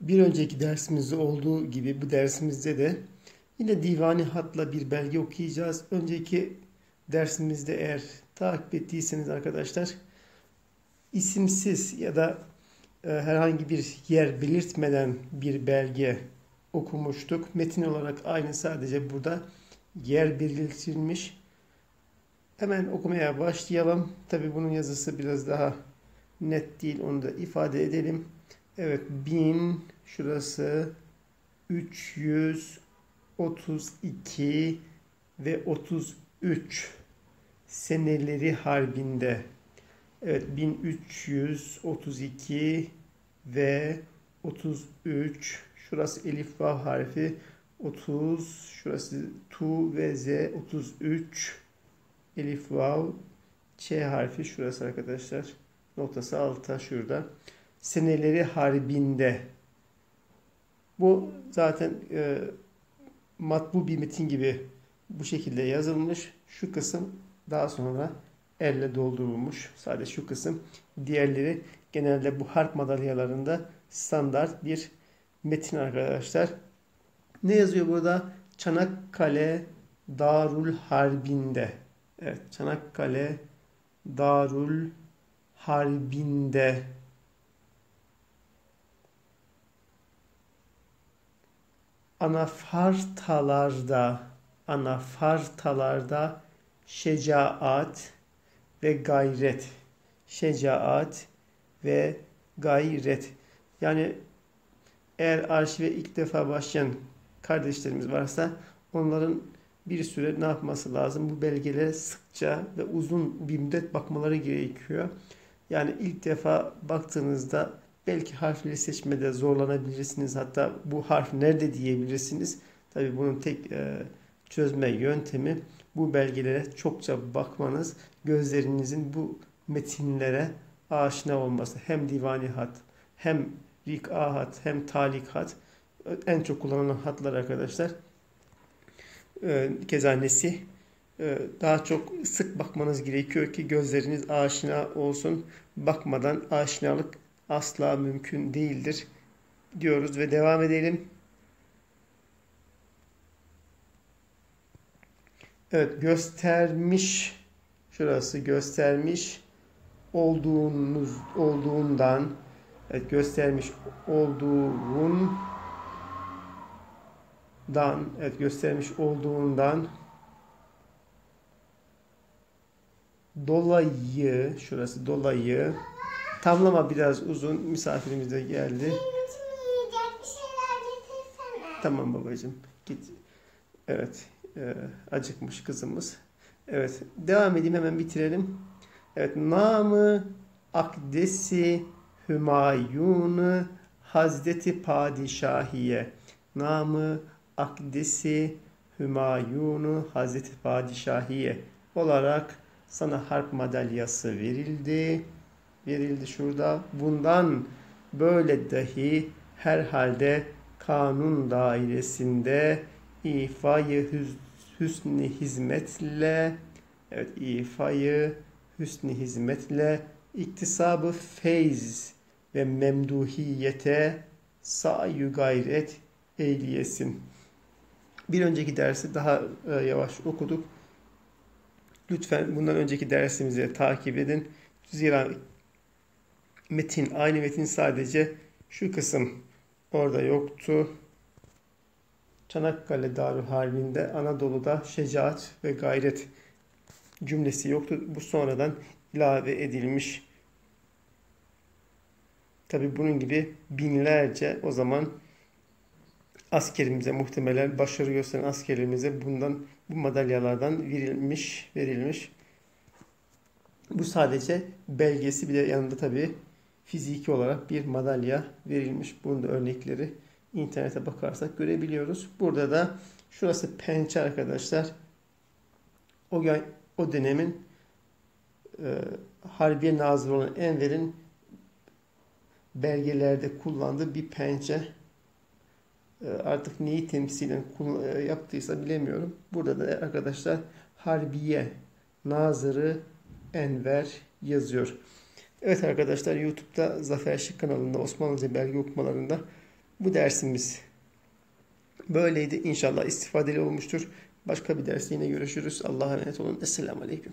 Bir önceki dersimizde olduğu gibi bu dersimizde de yine divani hatla bir belge okuyacağız. Önceki dersimizde eğer takip ettiyseniz arkadaşlar isimsiz ya da e, herhangi bir yer belirtmeden bir belge okumuştuk. Metin olarak aynı sadece burada yer belirtilmiş. Hemen okumaya başlayalım. Tabi bunun yazısı biraz daha net değil. Onu da ifade edelim. Evet 1000 şurası 332 ve 33 seneleri harbinde. Evet 1332 ve 33 şurası elif vav harfi 30 şurası tu ve z 33 elif vav ç harfi şurası arkadaşlar noktası alta şurada seneleri harbinde bu zaten e, matbu bir metin gibi bu şekilde yazılmış. Şu kısım daha sonra elle doldurulmuş. Sadece şu kısım. Diğerleri genelde bu harp madalyalarında standart bir metin arkadaşlar. Ne yazıyor burada? Çanakkale Darul Harbinde. Evet, Çanakkale Darul Harbinde anafartalarda anafartalarda şecaat ve gayret şecaat ve gayret yani eğer arşive ilk defa başlayan kardeşlerimiz varsa onların bir süre ne yapması lazım? Bu belgelere sıkça ve uzun bir müddet bakmaları gerekiyor. Yani ilk defa baktığınızda belki harfleri seçmede zorlanabilirsiniz. Hatta bu harf nerede diyebilirsiniz. Tabi bunun tek e, çözme yöntemi bu belgelere çokça bakmanız, gözlerinizin bu metinlere aşina olması. Hem divani hat, hem rik'a hat, hem talik hat. En çok kullanılan hatlar arkadaşlar e, kezanesi e, daha çok sık bakmanız gerekiyor ki gözleriniz aşina olsun. Bakmadan aşinalık asla mümkün değildir diyoruz ve devam edelim. Evet göstermiş şurası göstermiş olduğunuz olduğundan evet göstermiş olduğun dan evet göstermiş olduğundan dolayı şurası dolayı tamlama biraz uzun misafirimiz de geldi. Tamam babacığım git. Evet e, acıkmış kızımız. Evet devam edeyim hemen bitirelim. Evet namı akdesi Hümayun'u Hazreti Padişahiye namı Akdesi Hümayunu Hazreti Padişahiye olarak sana harp madalyası verildi. Verildi şurada. Bundan böyle dahi herhalde kanun dairesinde ifayı hüsnü hizmetle evet ifayı hüsnü hizmetle iktisabı feyz ve memduhiyete sayu gayret eyleyesin. Bir önceki dersi daha e, yavaş okuduk. Lütfen bundan önceki dersimizi takip edin. Zira metin, aynı metin sadece şu kısım orada yoktu. Çanakkale Darü Harbi'nde Anadolu'da şecaat ve gayret cümlesi yoktu. Bu sonradan ilave edilmiş. Tabi bunun gibi binlerce o zaman askerimize muhtemelen başarı gösteren askerimize bundan bu madalyalardan verilmiş verilmiş. Bu sadece belgesi bir de yanında tabi fiziki olarak bir madalya verilmiş. Bunun da örnekleri internete bakarsak görebiliyoruz. Burada da şurası pençe arkadaşlar. O, o dönemin e, Harbiye Nazırı olan Enver'in belgelerde kullandığı bir pençe. Ee, artık neyi temsilen e, yaptıysa bilemiyorum. Burada da arkadaşlar Harbiye Nazırı Enver yazıyor. Evet arkadaşlar YouTube'da Zafer Şık kanalında Osmanlıca belge okumalarında Bu dersimiz böyleydi. İnşallah istifadeli olmuştur. Başka bir derste yine görüşürüz. Allah'a emanet olun. Esselamu Aleyküm.